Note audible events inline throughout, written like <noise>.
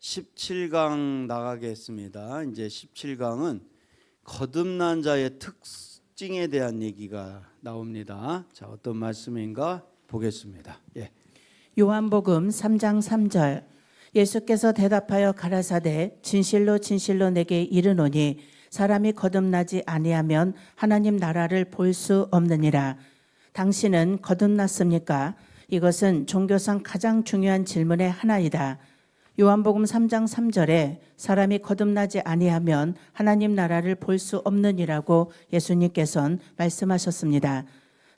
17강 나가겠습니다. 이제 17강은 거듭난 자의 특징에 대한 얘기가 나옵니다. 자, 어떤 말씀인가 보겠습니다. 예. 요한복음 3장 3절 예수께서 대답하여 가라사대 진실로 진실로 내게 이르노니 사람이 거듭나지 아니하면 하나님 나라를 볼 수 없느니라 당신은 거듭났습니까? 이것은 종교상 가장 중요한 질문의 하나이다. 요한복음 3장 3절에 사람이 거듭나지 아니하면 하나님 나라를 볼 수 없느니라고 예수님께서는 말씀하셨습니다.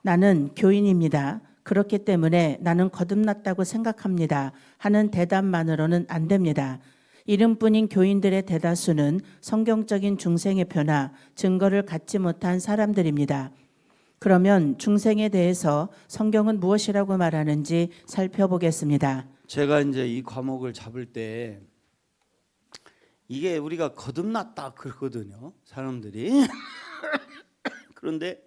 나는 교인입니다. 그렇기 때문에 나는 거듭났다고 생각합니다. 하는 대답만으로는 안 됩니다. 이름뿐인 교인들의 대다수는 성경적인 중생의 표나 증거를 갖지 못한 사람들입니다. 그러면 중생에 대해서 성경은 무엇이라고 말하는지 살펴보겠습니다. 제가 이제 이 과목을 잡을 때 이게 우리가 거듭났다 그러거든요. 사람들이. <laughs> 그런데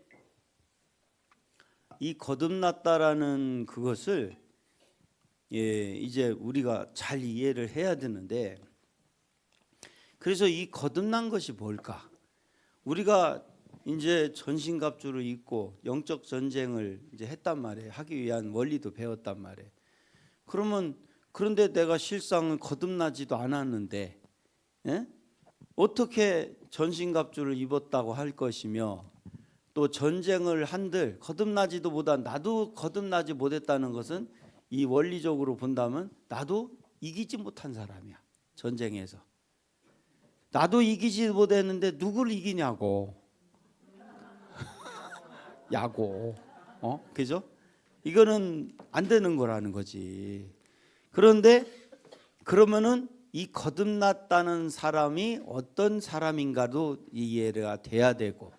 이 거듭났다라는 그것을 예, 이제 우리가 잘 이해를 해야 되는데 그래서 이 거듭난 것이 뭘까? 우리가 이제 전신갑주를 입고 영적 전쟁을 이제 했단 말이에요. 하기 위한 원리도 배웠단 말이에요. 그러면 그런데 내가 실상은 거듭나지도 않았는데 예? 어떻게 전신갑주를 입었다고 할 것이며 또 전쟁을 한들 거듭나지도 못한 나도 거듭나지 못했다는 것은 이 원리적으로 본다면 나도 이기지 못한 사람이야 전쟁에서 나도 이기지 못했는데 누굴 이기냐고 <laughs> 야고 어 그죠? 이거는 안 되는 거라는 거지. 그런데 그러면은 이 거듭났다는 사람이 어떤 사람인가도 이해가 돼야 되고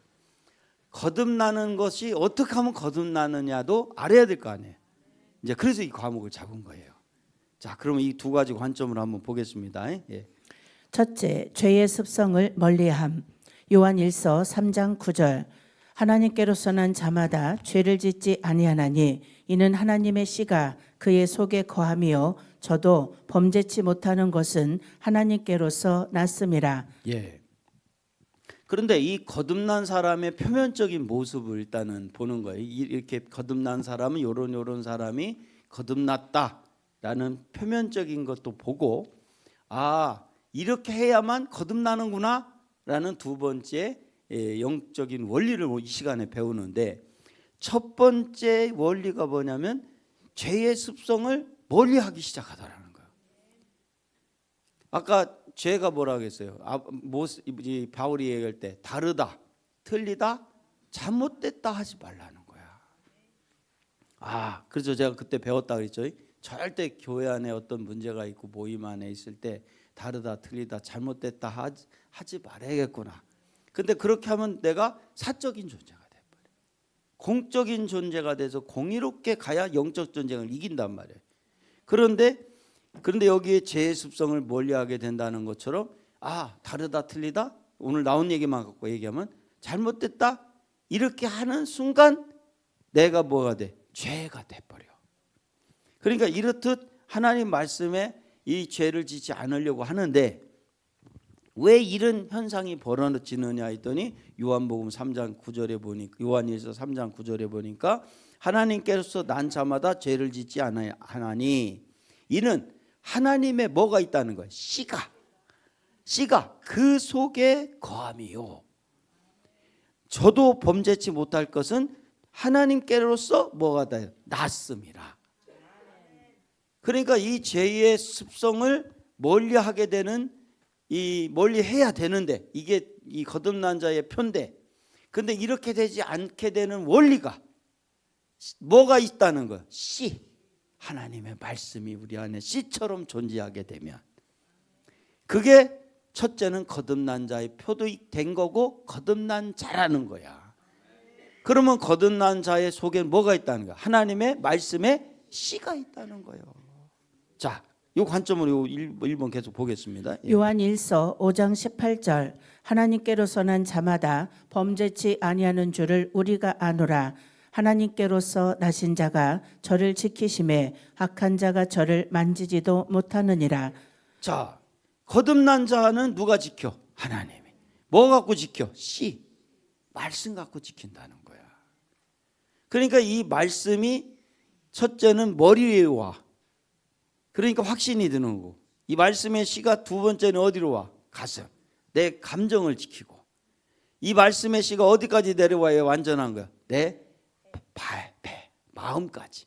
거듭나는 것이 어떻게 하면 거듭나느냐도 알아야 될 거 아니에요. 이제 그래서 이 과목을 잡은 거예요. 자, 그러면 이 두 가지 관점을 한번 보겠습니다. 예. 첫째, 죄의 습성을 멀리함. 요한 1서 3장 9절. 하나님께로서 난 자마다 죄를 짓지 아니하나니 이는 하나님의 씨가 그의 속에 거함이요 저도 범죄치 못하는 것은 하나님께로서 났음이라. 예. 그런데 이 거듭난 사람의 표면적인 모습을 일단은 보는 거예요. 이- 이렇게 거듭난 사람은 요런 요런 사람이 거듭났다라는 표면적인 것도 보고 아 이렇게 해야만 거듭나는구나라는 두 번째 예, 영적인 원리를 이 시간에 배우는데 첫 번째 원리가 뭐냐면 죄의 습성을 멀리하기 시작하더라는 거예요. 아까 죄가 뭐라 그랬어요? 아, 바울이 얘기할 때 다르다, 틀리다, 잘못됐다 하지 말라는 거야. 아, 그래서 제가 그때 배웠다 그랬죠. 절대 교회 안에 어떤 문제가 있고 모임 안에 있을 때 다르다, 틀리다, 잘못됐다 하지, 하지 말아야겠구나. 근데 그렇게 하면 내가 사적인 존재가 돼 버려. 공적인 존재가 돼서 공의롭게 가야 영적 전쟁을 이긴단 말이에요. 그런데 그런데 여기에 죄의 습성을 멀리하게 된다는 것처럼 아 다르다 틀리다 오늘 나온 얘기만 갖고 얘기하면 잘못됐다 이렇게 하는 순간 내가 뭐가 돼 죄가 돼 버려. 그러니까 이렇듯 하나님 말씀에 이 죄를 짓지 않으려고 하는데 왜 이런 현상이 벌어지느냐 했더니 요한복음 3장 9절에 보니까 요한일서 3장 9절에 보니까 하나님께서 난 자마다 죄를 짓지 않아- 하나니 이는 하나님의 뭐가 있다는 거예요. 씨가 씨가 그 속에 거함이요. 저도 범죄치 못할 것은 하나님께로서 뭐가 다 낫습니다. 그러니까 이 죄의 습성을 멀리하게 되는 이 멀리 해야 되는데 이게 이 거듭난 자의 편데 근데 이렇게 되지 않게 되는 원리가 뭐가 있다는 거야? 씨 하나님의 말씀이 우리 안에 씨처럼 존재하게 되면 그게 첫째는 거듭난 자의 표도 된 거고 거듭난 자라는 거야. 그러면 거듭난 자의 속에 뭐가 있다는 거야? 하나님의 말씀에 씨가 있다는 거예요. 자, 이 관점으로 1번 계속 보겠습니다. 예. 요한 1서 5장 18절 하나님께로서 난 자마다 범죄치 아니하는 줄을 우리가 아노라 하나님께로서 나신 자가 저를 지키심에 악한 자가 저를 만지지도 못하느니라 자, 거듭난 자는 누가 지켜? 하나님이. 뭐 갖고 지켜? 씨. 말씀 갖고 지킨다는 거야. 그러니까 이 말씀이 첫째는 머리 위에 와. 그러니까 확신이 드는 거고. 이 말씀의 씨가 두 번째는 어디로 와? 가슴. 내 감정을 지키고. 이 말씀의 씨가 어디까지 내려와야 완전한 거야? 내 발, 배, 마음까지.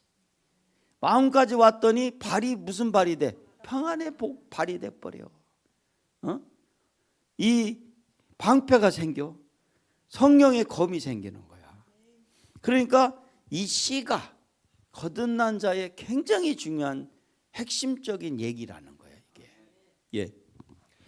마음까지 왔더니 발이 무슨 발이 돼? 평안의 복 발이 돼 버려. 어? 이 방패가 생겨. 성령의 검이 생기는 거야. 그러니까 이 씨가 거듭난 자의 굉장히 중요한 핵심적인 얘기라는 거예요, 이게. 예.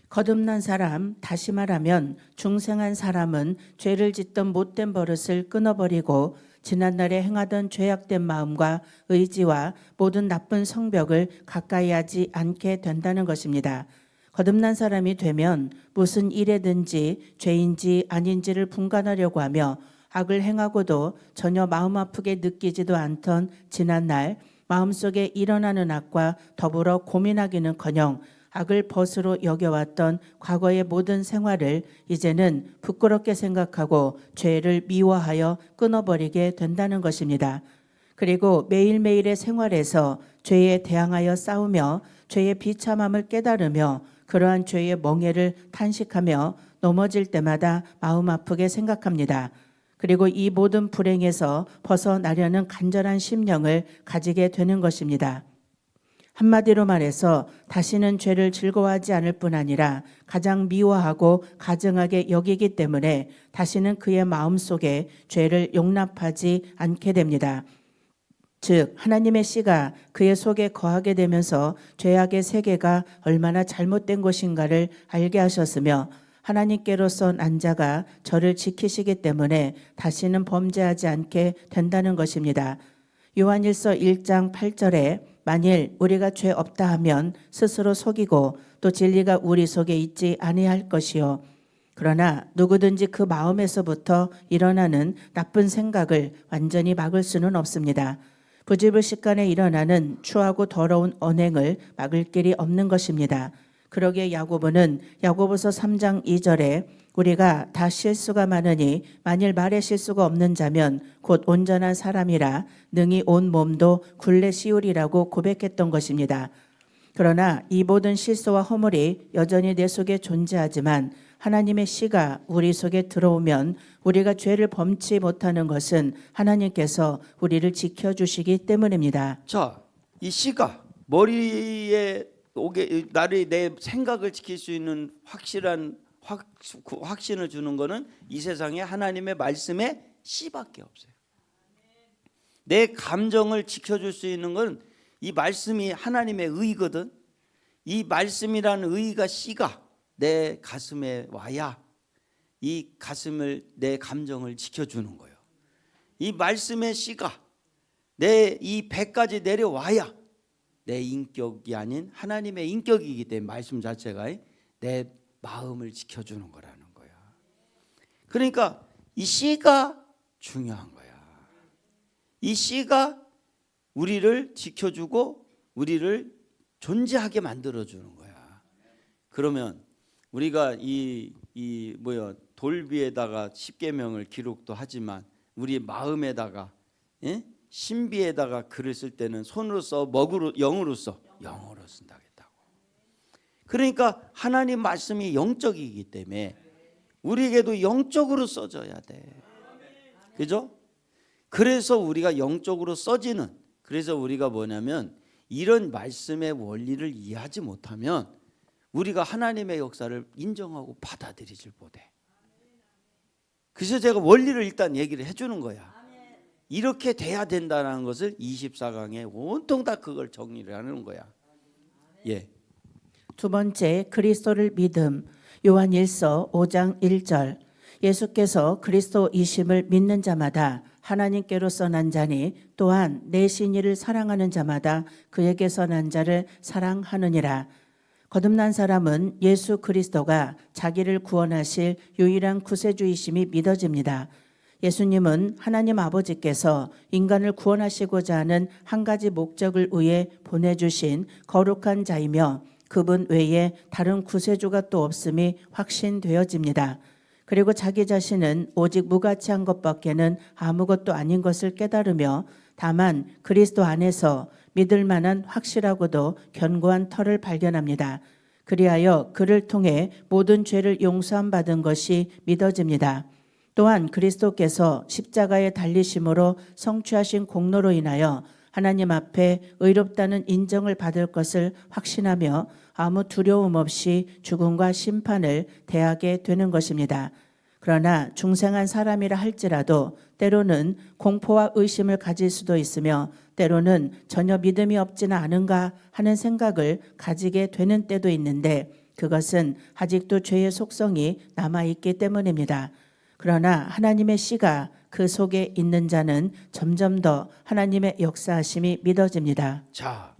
거듭난 사람, 다시 말하면 중생한 사람은 죄를 짓던 못된 버릇을 끊어버리고 지난날에 행하던 죄악된 마음과 의지와 모든 나쁜 성벽을 가까이 하지 않게 된다는 것입니다. 거듭난 사람이 되면 무슨 일에든지 죄인지 아닌지를 분간하려고 하며 악을 행하고도 전혀 마음 아프게 느끼지도 않던 지난날 마음속에 일어나는 악과 더불어 고민하기는커녕 악을 벗으로 여겨왔던 과거의 모든 생활을 이제는 부끄럽게 생각하고 죄를 미워하여 끊어버리게 된다는 것입니다. 그리고 매일매일의 생활에서 죄에 대항하여 싸우며 죄의 비참함을 깨달으며 그러한 죄의 멍해를 탄식하며 넘어질 때마다 마음 아프게 생각합니다. 그리고 이 모든 불행에서 벗어나려는 간절한 심령을 가지게 되는 것입니다. 한마디로 말해서 다시는 죄를 즐거워하지 않을 뿐 아니라 가장 미워하고 가증하게 여기기 때문에 다시는 그의 마음 속에 죄를 용납하지 않게 됩니다. 즉 하나님의 씨가 그의 속에 거하게 되면서 죄악의 세계가 얼마나 잘못된 것인가를 알게 하셨으며 하나님께로서 난 자가 저를 지키시기 때문에 다시는 범죄하지 않게 된다는 것입니다. 요한일서 1장 8절에 만일 우리가 죄 없다 하면 스스로 속이고 또 진리가 우리 속에 있지 아니할 것이요 그러나 누구든지 그 마음에서부터 일어나는 나쁜 생각을 완전히 막을 수는 없습니다. 부지불식간에 일어나는 추하고 더러운 언행을 막을 길이 없는 것입니다. 그러기에 야고보는 야고보서 3장 2절에 우리가 다 실수가 많으니 만일 말에 실수가 없는 자면 곧 온전한 사람이라 능히 온 몸도 굴레 씌우리라고 고백했던 것입니다. 그러나 이 모든 실수와 허물이 여전히 내 속에 존재하지만 하나님의 씨가 우리 속에 들어오면 우리가 죄를 범치 못하는 것은 하나님께서 우리를 지켜주시기 때문입니다. 자, 이 씨가 머리에 오게 나를 내 생각을 지킬 수 있는 확실한 확, 확신을 주는 거는 이 세상에 하나님의 말씀에 씨밖에 없어요. 내 감정을 지켜줄 수 있는 건 이 말씀이 하나님의 의거든. 이 말씀이라는 의가 씨가 내 가슴에 와야 이 가슴을 내 감정을 지켜주는 거예요. 이 말씀의 씨가 내 이 배까지 내려와야 내 인격이 아닌 하나님의 인격이기 때문에 말씀 자체가 내 마음을 지켜주는 거라는 거야. 그러니까 이 씨가 중요한 거야. 이 씨가 우리를 지켜주고 우리를 존재하게 만들어주는 거야. 그러면 우리가 이, 이 뭐야 돌비에다가 십계명을 기록도 하지만 우리 마음에다가 예? 신비에다가 글을 쓸 때는 손으로 써 먹으로 영으로 써 영어로 쓴다겠다고. 그러니까 하나님 말씀이 영적이기 때문에 우리에게도 영적으로 써져야 돼. 그죠? 그래서 우리가 영적으로 써지는 그래서 우리가 뭐냐면 이런 말씀의 원리를 이해하지 못하면 우리가 하나님의 역사를 인정하고 받아들이질 못해. 그래서 제가 원리를 일단 얘기를 해주는 거야. 이렇게 돼야 된다는 것을 24강에 온통 다 그걸 정리를 하는 거야. 예. 두 번째 그리스도를 믿음 요한 1서 5장 1절 예수께서 그리스도이심을 믿는 자마다 하나님께로서 난 자니 또한 내 신이를 사랑하는 자마다 그에게서 난 자를 사랑하느니라 거듭난 사람은 예수 그리스도가 자기를 구원하실 유일한 구세주이심이 믿어집니다. 예수님은 하나님 아버지께서 인간을 구원하시고자 하는 한 가지 목적을 위해 보내주신 거룩한 자이며 그분 외에 다른 구세주가 또 없음이 확신되어집니다. 그리고 자기 자신은 오직 무가치한 것밖에는 아무것도 아닌 것을 깨달으며 다만 그리스도 안에서 믿을 만한 확실하고도 견고한 터를 발견합니다. 그리하여 그를 통해 모든 죄를 용서함 받은 것이 믿어집니다. 또한 그리스도께서 십자가에 달리심으로 성취하신 공로로 인하여 하나님 앞에 의롭다는 인정을 받을 것을 확신하며 아무 두려움 없이 죽음과 심판을 대하게 되는 것입니다. 그러나 중생한 사람이라 할지라도 때로는 공포와 의심을 가질 수도 있으며 때로는 전혀 믿음이 없지는 않은가 하는 생각을 가지게 되는 때도 있는데 그것은 아직도 죄의 속성이 남아 있기 때문입니다. 그러나 하나님의 씨가 그 속에 있는 자는 점점 더 하나님의 역사하심이 믿어집니다. 자,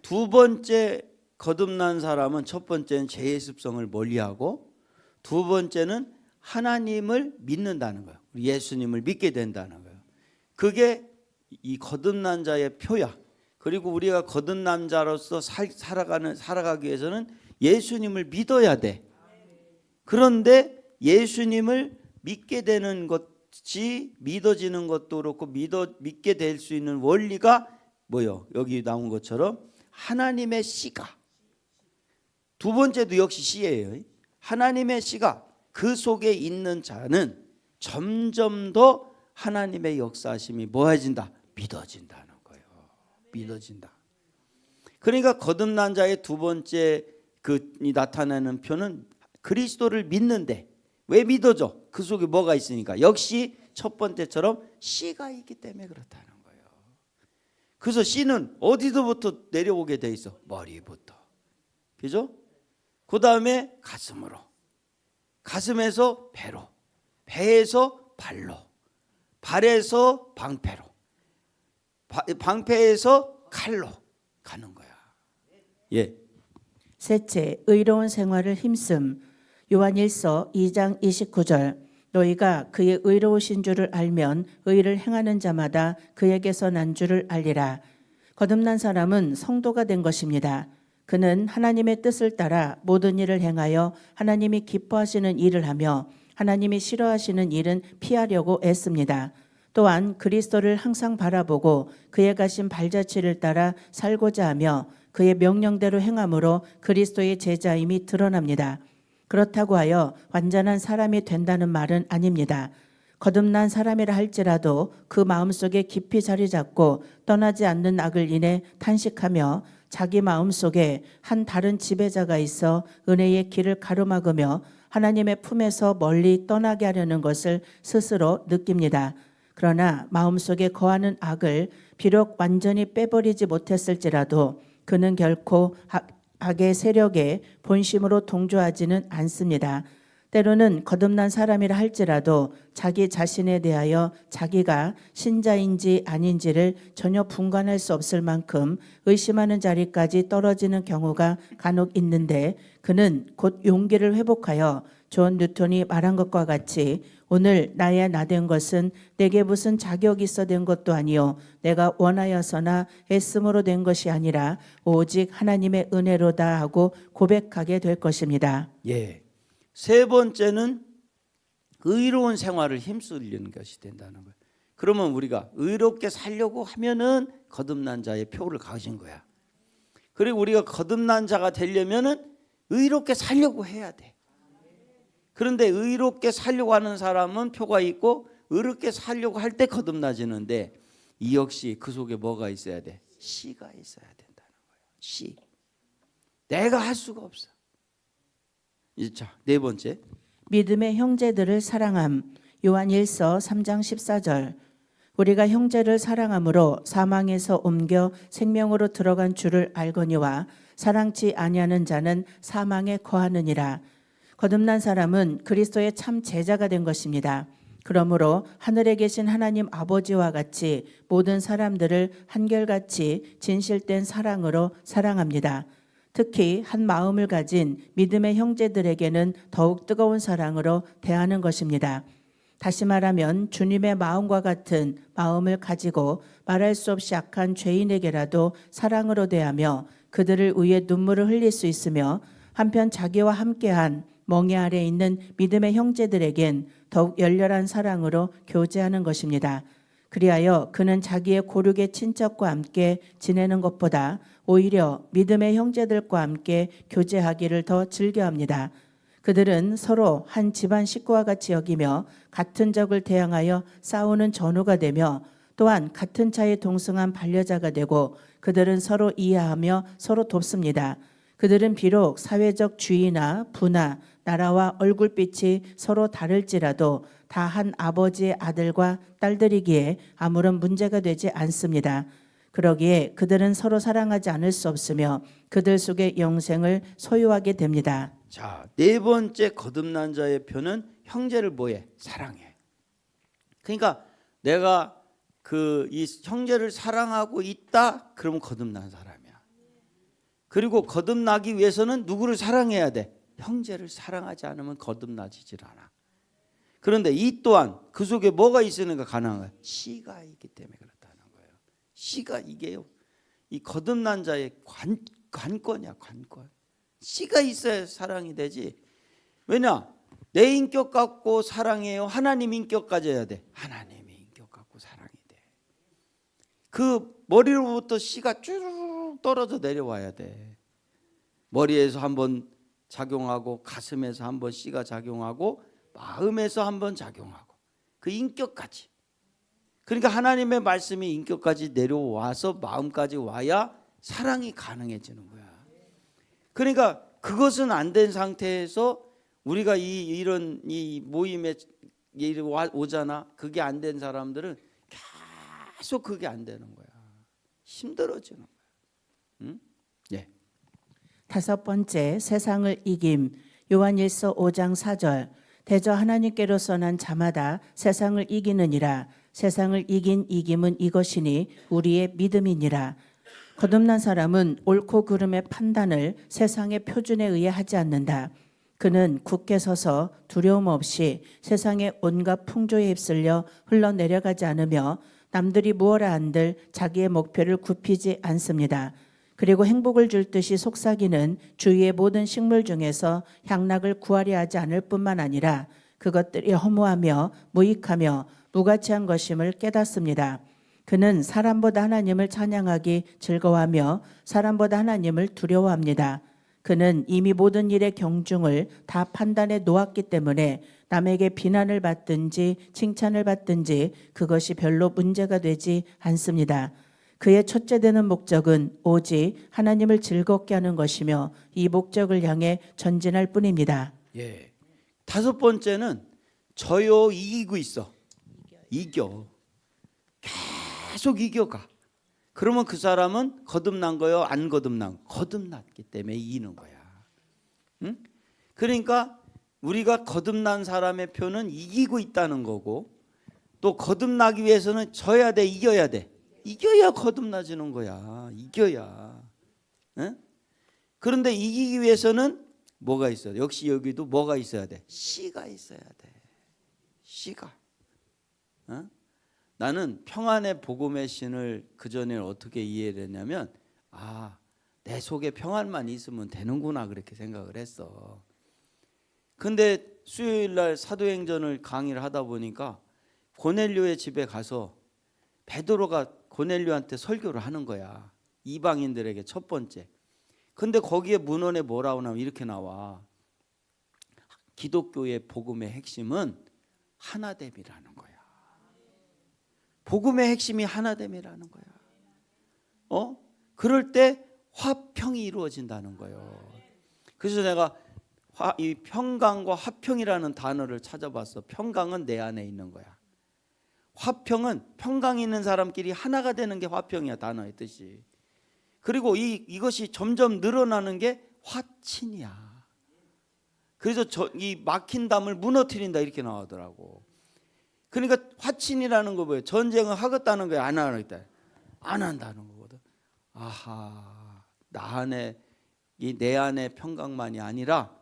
두 번째 거듭난 사람은 첫 번째는 죄의 습성을 멀리하고 두 번째는 하나님을 믿는다는 거예요. 예수님을 믿게 된다는 거예요. 그게 이 거듭난 자의 표야. 그리고 우리가 거듭난 자로서 살, 살아가는 살아가기 위해서는 예수님을 믿어야 돼. 그런데 예수님을 믿게 되는 것이 믿어지는 것도 그렇고 믿어 믿게 될 수 있는 원리가 뭐요? 여기 나온 것처럼 하나님의 씨가 두 번째도 역시 씨예요. 하나님의 씨가 그 속에 있는 자는 점점 더 하나님의 역사심이 뭐해진다? 믿어진다는 거예요. 믿어진다. 그러니까 거듭난 자의 두 번째 그이 나타나는 표는 그리스도를 믿는데 왜 믿어져? 그 속에 뭐가 있으니까 역시 첫 번째처럼 씨가 있기 때문에 그렇다는 거예요. 그래서 씨는 어디서부터 내려오게 돼 있어? 머리부터. 그죠? 그 다음에 가슴으로. 가슴에서 배로. 배에서 발로. 발에서 방패로. 바- 방패에서 칼로 가는 거야. 예. 셋째, 의로운 생활을 힘씀. 요한 1서 2장 29절. 너희가 그의 의로우신 줄을 알면 의를 행하는 자마다 그에게서 난 줄을 알리라. 거듭난 사람은 성도가 된 것입니다. 그는 하나님의 뜻을 따라 모든 일을 행하여 하나님이 기뻐하시는 일을 하며 하나님이 싫어하시는 일은 피하려고 애씁니다. 또한 그리스도를 항상 바라보고 그의 가신 발자취를 따라 살고자 하며 그의 명령대로 행함으로 그리스도의 제자임이 드러납니다. 그렇다고 하여 완전한 사람이 된다는 말은 아닙니다. 거듭난 사람이라 할지라도 그 마음속에 깊이 자리 잡고 떠나지 않는 악을 인해 탄식하며 자기 마음속에 한 다른 지배자가 있어 은혜의 길을 가로막으며 하나님의 품에서 멀리 떠나게 하려는 것을 스스로 느낍니다. 그러나 마음속에 거하는 악을 비록 완전히 빼버리지 못했을지라도 그는 결코 악- 악의 세력에 본심으로 동조하지는 않습니다. 때로는 거듭난 사람이라 할지라도 자기 자신에 대하여 자기가 신자인지 아닌지를 전혀 분간할 수 없을 만큼 의심하는 자리까지 떨어지는 경우가 간혹 있는데 그는 곧 용기를 회복하여 존 뉴턴이 말한 것과 같이 오늘 나의 나된 것은 내게 무슨 자격이 있어 된 것도 아니요 내가 원하여서나 애씀으로 된 것이 아니라 오직 하나님의 은혜로다 하고 고백하게 될 것입니다. 예. 세 번째는 의로운 생활을 힘쓰는 것이 된다는 거예요. 그러면 우리가 의롭게 살려고 하면은 거듭난 자의 표를 가진 거야. 그리고 우리가 거듭난 자가 되려면은 의롭게 살려고 해야 돼. 그런데 의롭게 살려고 하는 사람은 표가 있고 의롭게 살려고 할 때 거듭나지는데 이 역시 그 속에 뭐가 있어야 돼? 씨가 있어야 된다는 거예요. 씨. 내가 할 수가 없어. 자, 네 번째. 믿음의 형제들을 사랑함. 요한 1서 3장 14절. 우리가 형제를 사랑함으로 사망에서 옮겨 생명으로 들어간 줄을 알거니와 사랑치 아니하는 자는 사망에 거하느니라. 거듭난 사람은 그리스도의 참 제자가 된 것입니다. 그러므로 하늘에 계신 하나님 아버지와 같이 모든 사람들을 한결같이 진실된 사랑으로 사랑합니다. 특히 한 마음을 가진 믿음의 형제들에게는 더욱 뜨거운 사랑으로 대하는 것입니다. 다시 말하면 주님의 마음과 같은 마음을 가지고 말할 수 없이 악한 죄인에게라도 사랑으로 대하며 그들을 위해 눈물을 흘릴 수 있으며 한편 자기와 함께한 멍에 아래 있는 믿음의 형제들에겐 더욱 열렬한 사랑으로 교제하는 것입니다. 그리하여 그는 자기의 고륙의 친척과 함께 지내는 것보다 오히려 믿음의 형제들과 함께 교제하기를 더 즐겨합니다. 그들은 서로 한 집안 식구와 같이 여기며 같은 적을 대항하여 싸우는 전우가 되며 또한 같은 차에 동승한 반려자가 되고 그들은 서로 이해하며 서로 돕습니다. 그들은 비록 사회적 주의나 부나 나라와 얼굴빛이 서로 다를지라도 다 한 아버지의 아들과 딸들이기에 아무런 문제가 되지 않습니다. 그러기에 그들은 서로 사랑하지 않을 수 없으며 그들 속의 영생을 소유하게 됩니다. 자, 네 번째 거듭난 자의 표는 형제를 뭐해? 사랑해. 그러니까 내가 그 이 형제를 사랑하고 있다. 그러면 거듭난 사람이야. 그리고 거듭나기 위해서는 누구를 사랑해야 돼? 형제를 사랑하지 않으면 거듭나지질 않아. 그런데 이 또한 그 속에 뭐가 있으니까 가능한 거야? 씨가 있기 때문에 그렇다는 거예요. 씨가 이게요. 이 거듭난 자의 관, 관건이야, 관건. 씨가 있어야 사랑이 되지. 왜냐? 내 인격 갖고 사랑해요. 하나님 인격 가져야 돼. 하나님의 인격 갖고 사랑이 돼. 그 머리로부터 씨가 쭈르륵 떨어져 내려와야 돼. 머리에서 한번 작용하고 가슴에서 한번 씨가 작용하고 마음에서 한번 작용하고 그 인격까지. 그러니까 하나님의 말씀이 인격까지 내려와서 마음까지 와야 사랑이 가능해지는 거야. 그러니까 그것은 안 된 상태에서 우리가 이 이런 이 모임에 오잖아. 그게 안 된 사람들은 계속 그게 안 되는 거야. 힘들어지는 거야. 응? 예. 다섯 번째 세상을 이김 요한일서 5장 4절 대저 하나님께로서 난 자마다 세상을 이기느니라 세상을 이긴 이김은 이것이니 우리의 믿음이니라 거듭난 사람은 옳고 그름의 판단을 세상의 표준에 의해 하지 않는다. 그는 굳게 서서 두려움 없이 세상의 온갖 풍조에 휩쓸려 흘러내려가지 않으며 남들이 무엇라 한들 자기의 목표를 굽히지 않습니다. 그리고 행복을 줄 듯이 속삭이는 주위의 모든 식물 중에서 향락을 구하려 하지 않을 뿐만 아니라 그것들이 허무하며 무익하며 무가치한 것임을 깨닫습니다. 그는 사람보다 하나님을 찬양하기 즐거워하며 사람보다 하나님을 두려워합니다. 그는 이미 모든 일의 경중을 다 판단해 놓았기 때문에 남에게 비난을 받든지 칭찬을 받든지 그것이 별로 문제가 되지 않습니다. 그의 첫째 되는 목적은 오직 하나님을 즐겁게 하는 것이며 이 목적을 향해 전진할 뿐입니다. 예. 다섯 번째는 저요 이기고 있어. 이겨. 계속 이겨가. 그러면 그 사람은 거듭난 거요, 안 거듭난 거. 거듭났기 때문에 이기는 거야. 응? 그러니까 우리가 거듭난 사람의 표는 이기고 있다는 거고 또 거듭나기 위해서는 져야 돼, 이겨야 돼. 이겨야 거듭나지는 거야. 이겨야. 응? 그런데 이기기 위해서는 뭐가 있어야 돼? 역시 여기도 뭐가 있어야 돼? 씨가 있어야 돼. 씨가. 어? 나는 평안의 복음의 신을 그 전에 어떻게 이해를 했냐면 아, 내 속에 평안만 있으면 되는구나 그렇게 생각을 했어. 근데 수요일 날 사도행전을 강의를 하다 보니까 고넬료의 집에 가서 베드로가 고넬료한테 설교를 하는 거야. 이방인들에게 첫 번째. 근데 거기에 문헌에 뭐라고 나오면 이렇게 나와. 기독교의 복음의 핵심은 하나됨이라는 거야. 복음의 핵심이 하나됨이라는 거야. 어? 그럴 때 화평이 이루어진다는 거예요. 그래서 내가 화, 이 평강과 화평이라는 단어를 찾아봤어. 평강은 내 안에 있는 거야. 화평은 평강 있는 사람끼리 하나가 되는 게 화평이야 단어의 뜻이. 그리고 이 이것이 점점 늘어나는 게 화친이야. 그래서 저, 이 막힌 담을 무너뜨린다 이렇게 나오더라고. 그러니까 화친이라는 거 뭐예요? 전쟁을 하겠다는 거야, 안 하겠다. 안 한다는 거거든. 아하, 나 안에 이 내 안의 평강만이 아니라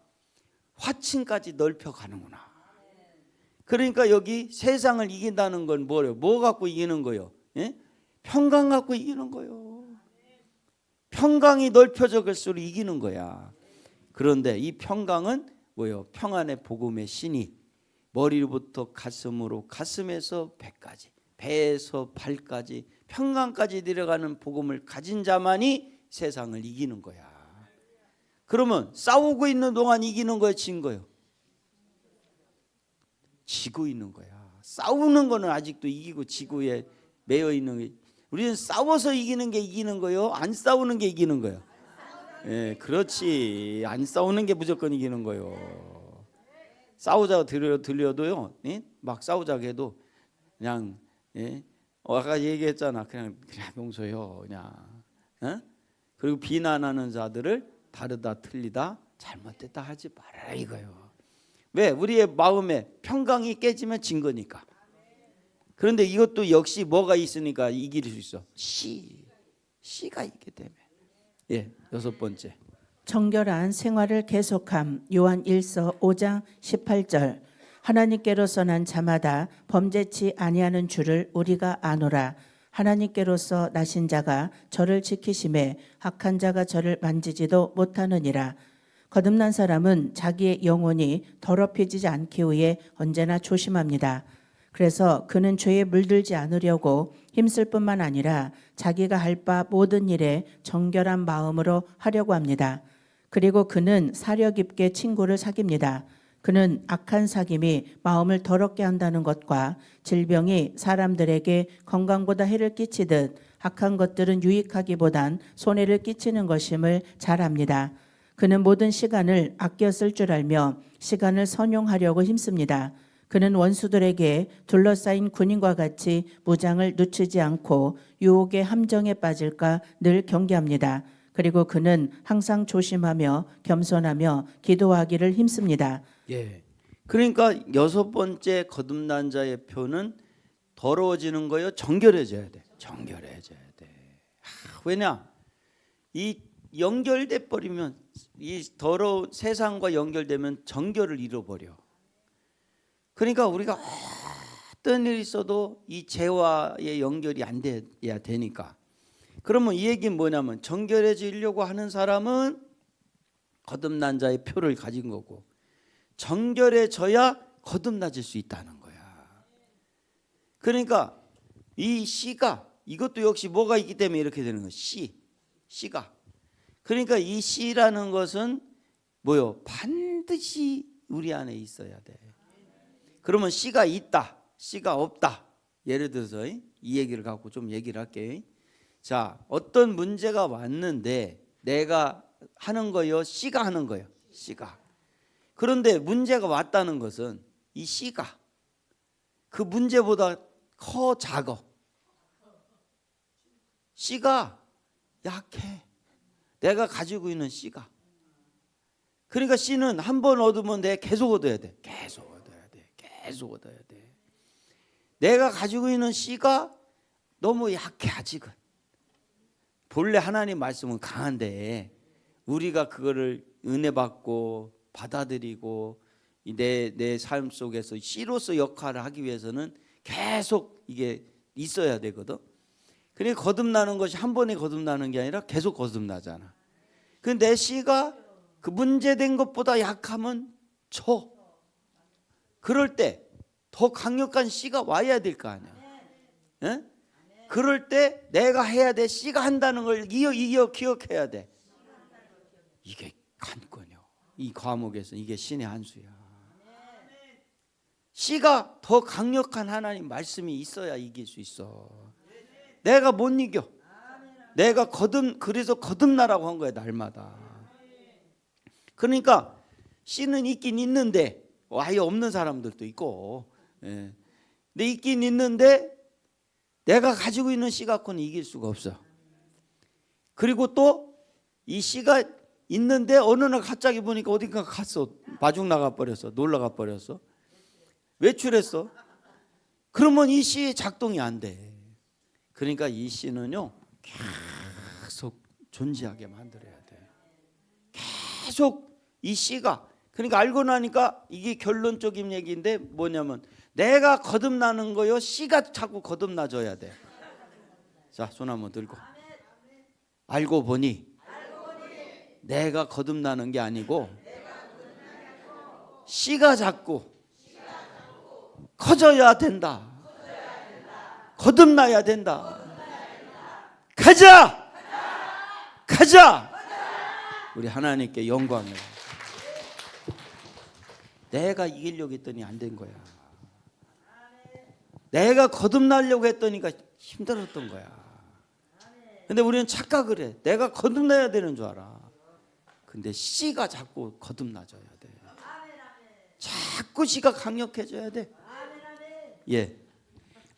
화친까지 넓혀 가는구나. 그러니까 여기 세상을 이긴다는 건 뭐예요? 뭐 갖고 이기는 거요? 예? 평강 갖고 이기는 거요. 평강이 넓혀져 갈수록 이기는 거야. 그런데 이 평강은 뭐요? 평안의 복음의 신이 머리로부터 가슴으로 가슴에서 배까지 배에서 발까지 평강까지 내려가는 복음을 가진 자만이 세상을 이기는 거야. 그러면 싸우고 있는 동안 이기는 거야, 진 거요? 지고 있는 거야. 싸우는 거는 아직도 이기고 지고에 매여 있는 게 우리는 싸워서 이기는 게 이기는 거요. 안 싸우는 게 이기는 거요. 예, 그렇지. 안 싸우는 게 무조건 이기는 거요. 싸우자고 들려 들려도요. 예? 막 싸우자고 해도 그냥 예? 어, 아까 얘기했잖아. 그냥 그냥 용서요. 그냥. 어? 그리고 비난하는 자들을 다르다 틀리다 잘못됐다 하지 말아라 이거요. 왜? 우리의 마음에 평강이 깨지면 진 거니까. 그런데 이것도 역시 뭐가 있으니까 이길 수 있어. 씨. 씨가 있기 때문에. 예, 여섯 번째. 정결한 생활을 계속함 요한 1서 5장 18절 하나님께로서 난 자마다 범죄치 아니하는 줄을 우리가 아노라 하나님께로서 나신 자가 저를 지키심에 악한 자가 저를 만지지도 못하느니라 거듭난 사람은 자기의 영혼이 더럽혀지지 않기 위해 언제나 조심합니다. 그래서 그는 죄에 물들지 않으려고 힘쓸 뿐만 아니라 자기가 할 바 모든 일에 정결한 마음으로 하려고 합니다. 그리고 그는 사려 깊게 친구를 사깁니다. 그는 악한 사귐이 마음을 더럽게 한다는 것과 질병이 사람들에게 건강보다 해를 끼치듯 악한 것들은 유익하기보단 손해를 끼치는 것임을 잘 압니다. 그는 모든 시간을 아껴 쓸 줄 알며 시간을 선용하려고 힘씁니다. 그는 원수들에게 둘러싸인 군인과 같이 무장을 늦추지 않고 유혹의 함정에 빠질까 늘 경계합니다. 그리고 그는 항상 조심하며 겸손하며 기도하기를 힘씁니다. 예. 그러니까 여섯 번째 거듭난 자의 표는 더러워지는 거요. 정결해져야 돼. 정결해져야 돼. 하, 왜냐? 이 연결돼 버리면 이 더러운 세상과 연결되면 정결을 잃어버려. 그러니까 우리가 어떤 일이 있어도 이 죄와의 연결이 안 돼야 되니까. 그러면 이 얘기는 뭐냐면 정결해지려고 하는 사람은 거듭난 자의 표를 가진 거고 정결해져야 거듭나질 수 있다는 거야. 그러니까 이 씨가 이것도 역시 뭐가 있기 때문에 이렇게 되는 거야. 씨, 씨가. 그러니까 이 씨라는 것은 뭐요? 반드시 우리 안에 있어야 돼. 그러면 씨가 있다, 씨가 없다. 예를 들어서 이 얘기를 갖고 좀 얘기를 할게요. 자, 어떤 문제가 왔는데 내가 하는 거요, 씨가 하는 거요, 씨가. 그런데 문제가 왔다는 것은 이 씨가 그 문제보다 커 작어. 씨가 약해. 내가 가지고 있는 씨가. 그러니까 씨는 한 번 얻으면 내 계속 얻어야 돼. 계속 얻어야 돼. 계속 얻어야 돼. 내가 가지고 있는 씨가 너무 약해 아직은. 본래 하나님 말씀은 강한데 우리가 그거를 은혜 받고 받아들이고 내 내 삶 속에서 씨로서 역할을 하기 위해서는 계속 이게 있어야 되거든. 그러니까 거듭나는 것이 한 번에 거듭나는 게 아니라 계속 거듭나잖아. 근데 내 씨가 그 문제된 것보다 약하면 쳐. 그럴 때 더 강력한 씨가 와야 될 거 아니야. 예? 그럴 때 내가 해야 돼. 씨가 한다는 걸 이어 이어 기억해야 돼. 이게 관건이요. 이 과목에서 이게 신의 한 수야. 씨가 더 강력한 하나님 말씀이 있어야 이길 수 있어. 내가 못 이겨. 내가 거듭 그래서 거듭나라고 한 거야 날마다. 그러니까 씨는 있긴 있는데 아예 없는 사람들도 있고, 예. 근데 있긴 있는데 내가 가지고 있는 씨 갖고는 이길 수가 없어. 그리고 또 이 씨가 있는데 어느 날 갑자기 보니까 어딘가 갔어. 마중 나가 버렸어. 놀러 가 버렸어. 외출했어. 그러면 이씨 작동이 안 돼. 그러니까 이 씨는요 계속 존재하게 만들어야 돼. 계속 이 씨가 그러니까 알고 나니까 이게 결론적인 얘기인데 뭐냐면 내가 거듭나는 거요. 씨가 자꾸 거듭나줘야 돼. 자, 손 한번 들고. 알고 보니 내가 거듭나는 게 아니고 씨가 자꾸 커져야 된다. 거듭나야 된다. 가자! 가자! 우리 하나님께 영광을. 내가 이기려고 했더니 안 된 거야. 내가 거듭나려고 했더니가 힘들었던 거야. 근데 우리는 착각을 해. 내가 거듭나야 되는 줄 알아. 근데 씨가 자꾸 거듭나줘야 돼. 자꾸 씨가 강력해져야 돼. 예.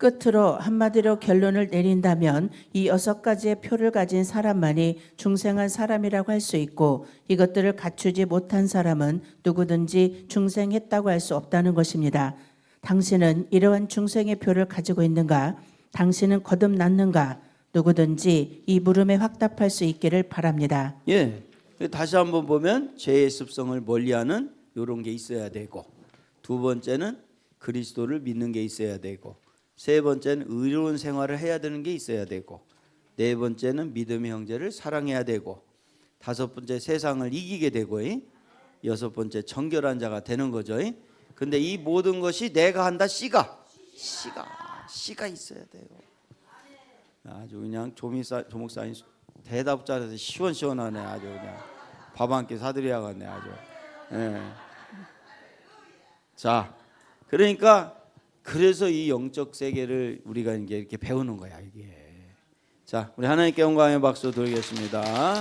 끝으로 한마디로 결론을 내린다면 이 여섯 가지의 표를 가진 사람만이 중생한 사람이라고 할 수 있고 이것들을 갖추지 못한 사람은 누구든지 중생했다고 할 수 없다는 것입니다. 당신은 이러한 중생의 표를 가지고 있는가? 당신은 거듭났는가? 누구든지 이 물음에 확답할 수 있기를 바랍니다. 예. 다시 한번 보면 죄의 습성을 멀리하는 이런 게 있어야 되고 두 번째는 그리스도를 믿는 게 있어야 되고 세 번째는 의로운 생활을 해야 되는 게 있어야 되고 네 번째는 믿음의 형제를 사랑해야 되고 다섯 번째 세상을 이기게 되고 이. 여섯 번째 정결한 자가 되는 거죠. 이. 근데 이 모든 것이 내가 한다 씨가 씨가 씨가 있어야 돼요. 아주 그냥 조미사 조목사님 대답 잘해서 시원시원하네 아주 그냥 밥 한 끼 사드려야겠네 아주. 예. 자, 그러니까 그래서 이 영적 세계를 우리가 이제 이렇게 배우는 거야 이게. 자, 우리 하나님께 영광의 박수 드리겠습니다.